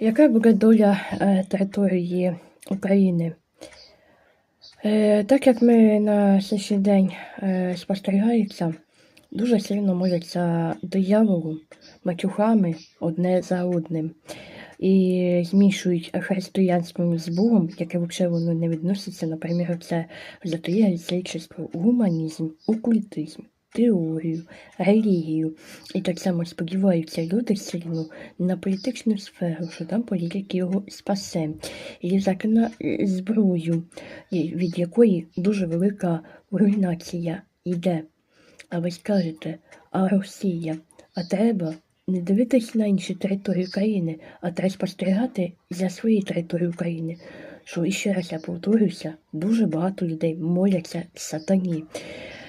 Яка буде доля е, території України? Е, Так як ми на сьогоднішній день е, спостерігається, дуже сильно моляться дияволу матюхами одне за одним. І змішують християнським з Богом, яке взагалі воно не відноситься, наприклад, це затоє язичество, гуманізм, окультизм, теорію, релігію. І так само сподіваються люди сильно на політичну сферу, що там політик його спасе. Лізак на е, зброю, від якої дуже велика руйнація йде. А ви скажете, а Росія, а треба не дивитись на інші території України, а треба спостерігати за своєю територією України. Що іще раз я повторюся, дуже багато людей моляться сатані.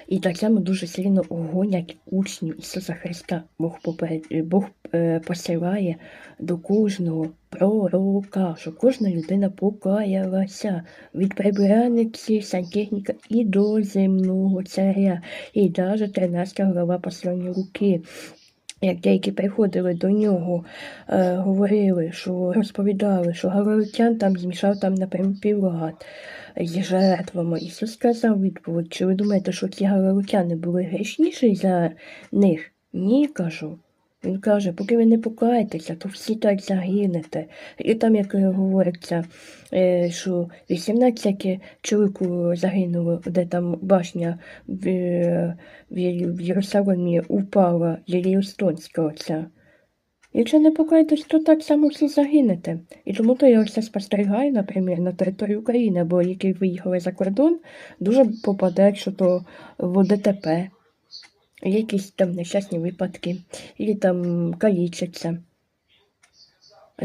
І так само дуже сильно гонять учнів Ісуса Христа. Бог, поперед... е, Бог е, посилає до кожного пророка, що кожна людина покаялася від прибиральниці сантехніка і до земного царя, і навіть 13 глава послання руки. Як деякі приходили до нього, е, говорили, що розповідали, що галилеян там змішав там, наприклад, півгад з жертвами. Ісус сказав відповідь, чи ви думаєте, що ці галилеяни були грішніші за них? Ні, кажу. Він каже, поки ви не покаєтеся, то всі так загинете. І там, як говориться, е, що 18 чоловіку загинуло, де там башня в, е, в, Єрусалимі упала Єліостонська оця. Якщо не покаєтесь, то так само всі загинете. І тому то я ось спостерігаю, наприклад, на території України, бо які виїхали за кордон, дуже попаде, якщо то в ДТП, якісь там нещасні випадки, і там калічаться.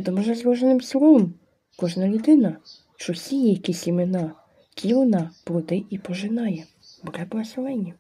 Це може зложеним словом кожна людина, що сіє якісь імена, ті вона плоди і пожинає. Буде благословення.